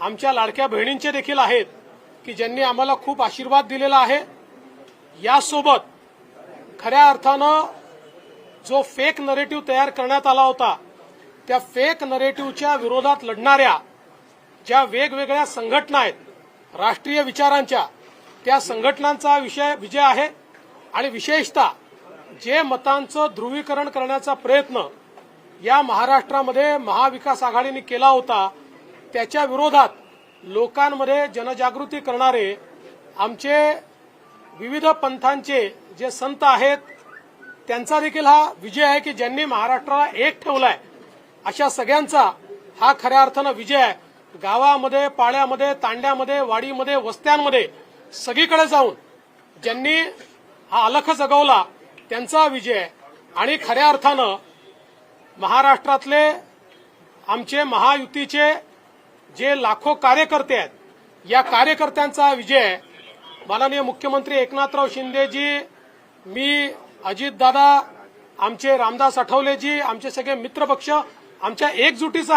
आमच्या लाडक्या बहिणींचे देखील आहेत की ज्यांनी आम्हाला खूप आशीर्वाद दिलेला आहे. यासोबत खऱ्या अर्थानं जो फेक नरेटिव्ह तयार करण्यात आला होता त्या फेक नरेटिव्हच्या विरोधात लढणाऱ्या ज्या वेगवेगळ्या संघटना आहेत राष्ट्रीय विचारांच्या त्या संघटनांचा विषय विजय आहे. आणि विशेषतः जे मतांचं ध्रुवीकरण करण्याचा प्रयत्न या महाराष्ट्रामध्ये महाविकास आघाडीने केला होता त्याच्या विरोधात लोकांमध्ये जनजागृती करणारे आमचे विविध पंथांचे जे संत आहेत त्यांचा देखील हा विजय आहे की ज्यांनी महाराष्ट्राला एक ठेवलाय. अशा सगळ्यांचा हा खऱ्या अर्थानं विजय आहे. गावामध्ये पाळ्यामध्ये तांड्यामध्ये वाडीमध्ये वस्त्यांमध्ये सगळीकडे जाऊन ज्यांनी हा अलख जगवला त्यांचा विजय आणि खऱ्या अर्थानं महाराष्ट्रातले आमचे महायुतीचे जे लाखो कार्यकर्ते आहेत या कार्यकर्त्यांचा विजय माननीय मुख्यमंत्री एकनाथराव शिंदेजी मी अजितदादा आमचे रामदास आठवलेजी आमचे सगळे मित्रपक्ष आमच्या एकजुटीचा